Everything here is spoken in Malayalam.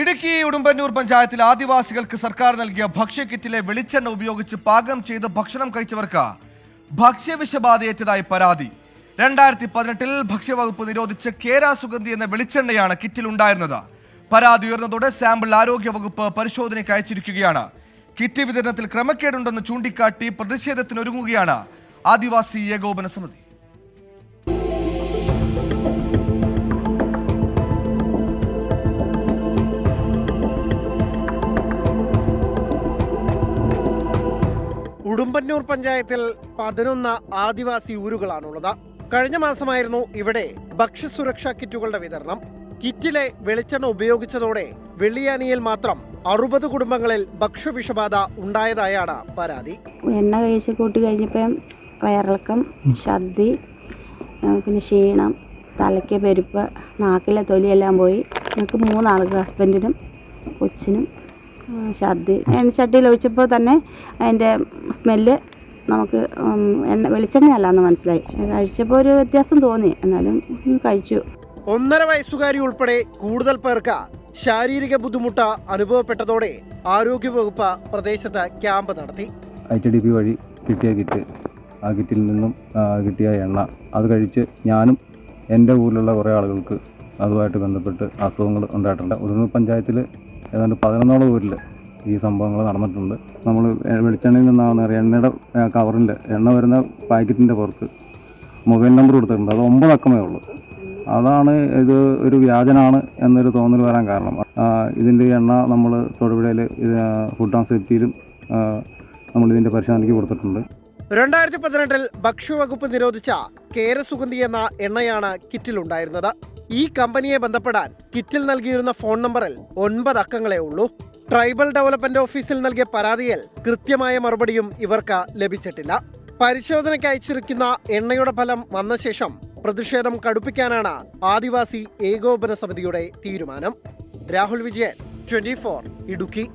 ഇടുക്കി ഉടുമ്പന്നൂർ പഞ്ചായത്തിൽ ആദിവാസികൾക്ക് സർക്കാർ നൽകിയ ഭക്ഷ്യക്കിറ്റിലെ വെളിച്ചെണ്ണ ഉപയോഗിച്ച് പാകം ചെയ്ത് ഭക്ഷണം കഴിച്ചവർക്ക് ഭക്ഷ്യവിഷബാധയേറ്റതായി പരാതി. രണ്ടായിരത്തി പതിനെട്ടിൽ ഭക്ഷ്യവകുപ്പ് നിരോധിച്ച കേര സുഗന്ധി എന്ന വെളിച്ചെണ്ണയാണ് കിറ്റിൽ ഉണ്ടായിരുന്നത്. പരാതി ഉയർന്നതോടെ സാമ്പിൾ ആരോഗ്യ വകുപ്പ് പരിശോധനയ്ക്ക് അയച്ചിരിക്കുകയാണ്. കിറ്റ് വിതരണത്തിൽ ക്രമക്കേടുണ്ടെന്ന് ചൂണ്ടിക്കാട്ടി പ്രതിഷേധത്തിനൊരുങ്ങുകയാണ് ആദിവാസി ഏകോപന സമിതി. ഉടുമ്പന്നൂർ പഞ്ചായത്തിൽ പതിനൊന്ന് ആദിവാസി ഊരുകളാണുള്ളത്. കഴിഞ്ഞ മാസമായിരുന്നു ഇവിടെ ഭക്ഷ്യസുരക്ഷാ കിറ്റുകളുടെ വിതരണം. കിറ്റിലെ വെളിച്ചെണ്ണ ഉപയോഗിച്ചതോടെ വെള്ളിയാനിയിൽ മാത്രം അറുപത് കുടുംബങ്ങളിൽ ഭക്ഷ്യവിഷബാധ ഉണ്ടായതായാണ് പരാതി. എണ്ണ കഴിച്ച് കൂട്ടി കഴിഞ്ഞപ്പം വയറിളക്കം ഛർദി പിന്നെ ക്ഷീണം തലയ്ക്ക് പെരുപ്പ് നാക്കിലെ തൊലിയെല്ലാം പോയി. ഞങ്ങൾക്ക് മൂന്നാൾക്ക് ഹസ്ബൻഡിനും കൊച്ചിനും ഛർദി. എണ്ണച്ചട്ടിയിൽ ഒഴിച്ചപ്പോൾ തന്നെ അതിന്റെ സ്മെല്ല് നമുക്ക് എണ്ണ എണ്ണ വെളിച്ചെണ്ണയല്ലാന്ന് മനസ്സിലായി. കഴിച്ചപ്പോൾ ഒരു വ്യത്യാസം തോന്നി. എന്നാലും കഴിച്ചു. ഒന്നര വയസ്സുകാരി ഉൾപ്പെടെ കൂടുതൽ പേർക്ക് ശാരീരിക ബുദ്ധിമുട്ട് അനുഭവപ്പെട്ടതോടെ ആരോഗ്യവകുപ്പ് പ്രദേശത്ത് ക്യാമ്പ് നടത്തി. ഐ ടി ഡി പി വഴി കിട്ടിയ കിറ്റ് ആ കിറ്റിൽ നിന്നും കിട്ടിയ എണ്ണ അത് കഴിച്ച് ഞാനും എന്റെ ഊരിലുള്ള കുറേ ആളുകൾക്ക് അതുമായിട്ട് ബന്ധപ്പെട്ട് അസുഖങ്ങൾ ഉണ്ടായിട്ടുണ്ട്. ഉടുന്നൂർ പഞ്ചായത്തിൽ ഏതാണ്ട് പതിനൊന്നോളം ഊരിൽ ഈ സംഭവങ്ങൾ നടന്നിട്ടുണ്ട്. നമ്മൾ വെളിച്ചെണ്ണയിൽ നിന്നാണ് അറിയാം എണ്ണയുടെ കവറിന്റെ എണ്ണ വരുന്ന പാക്കറ്റിന്റെ പുറത്ത് മൊബൈൽ നമ്പർ കൊടുത്തിട്ടുണ്ട്. അത് ഒമ്പത് അക്കമേ ഉള്ളൂ. അതാണ് ഇത് ഒരു വ്യാജനാണ് എന്നൊരു തോന്നൽ വരാൻ കാരണം. ഇതിന്റെ എണ്ണ നമ്മൾ തൊടുപുഴയിൽ ഫുഡ് ആൻഡ് സേഫ്റ്റിയിലും നമ്മൾ ഇതിന്റെ പരിശോധനയ്ക്ക് കൊടുത്തിട്ടുണ്ട്. രണ്ടായിരത്തി പതിനെട്ടിൽ ഭക്ഷ്യവകുപ്പ് നിരോധിച്ച കേരസുഗന്ധി എന്ന എണ്ണയാണ് കിറ്റിലുണ്ടായിരുന്നത്. ഈ കമ്പനിയെ ബന്ധപ്പെടാൻ കിറ്റിൽ നൽകിയിരുന്ന ഫോൺ നമ്പറിൽ ഒൻപത് അക്കങ്ങളേ ഉള്ളൂ. ട്രൈബൽ ഡെവലപ്മെന്റ് ഓഫീസിൽ നൽകിയ പരാതിയിൽ കൃത്യമായ മറുപടിയും ഇവർക്ക് ലഭിച്ചിട്ടില്ല. പരിശോധനയ്ക്ക് അയച്ചിരിക്കുന്ന എണ്ണയുടെ ഫലം വന്ന ശേഷം പ്രതിഷേധം കടുപ്പിക്കാനാണ് ആദിവാസി ഏകോപന സമിതിയുടെ തീരുമാനം. രാഹുൽ വിജയൻ ട്വന്റി ഇടുക്കി.